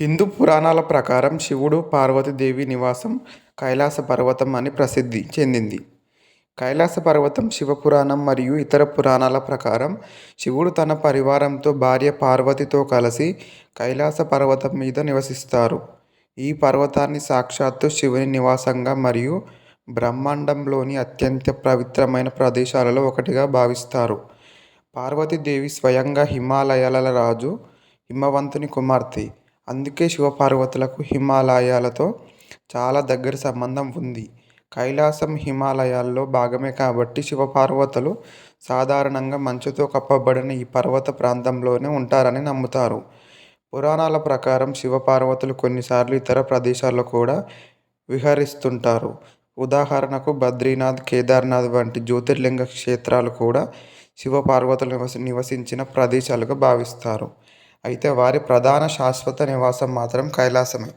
హిందూ పురాణాల ప్రకారం శివుడు పార్వతీదేవి నివాసం కైలాస పర్వతం అని ప్రసిద్ధి చెందింది. కైలాస పర్వతం శివపురాణం మరియు ఇతర పురాణాల ప్రకారం శివుడు తన పరివారంతో భార్య పార్వతితో కలిసి కైలాస పర్వతం మీద నివసిస్తారు. ఈ పర్వతాన్ని సాక్షాత్తు శివుని నివాసంగా మరియు బ్రహ్మాండంలోని అత్యంత పవిత్రమైన ప్రదేశాలలో ఒకటిగా భావిస్తారు. పార్వతీదేవి స్వయంగా హిమాలయాల రాజు హిమవంతుని కుమార్తె. అందుకే శివపార్వతులకు హిమాలయాలతో చాలా దగ్గర సంబంధం ఉంది. కైలాసం హిమాలయాల్లో భాగమే కాబట్టి శివపార్వతులు సాధారణంగా మంచుతో కప్పబడిన ఈ పర్వత ప్రాంతంలోనే ఉంటారని నమ్ముతారు. పురాణాల ప్రకారం శివపార్వతులు కొన్నిసార్లు ఇతర ప్రదేశాల్లో కూడా విహరిస్తుంటారు. ఉదాహరణకు బద్రీనాథ్ కేదార్నాథ్ వంటి జ్యోతిర్లింగ క్షేత్రాలు కూడా శివపార్వతులు నివసి నివసించిన ప్రదేశాలుగా భావిస్తారు. అయితే వారి ప్రధాన శాశ్వత నివాసం మాత్రం కైలాసమే.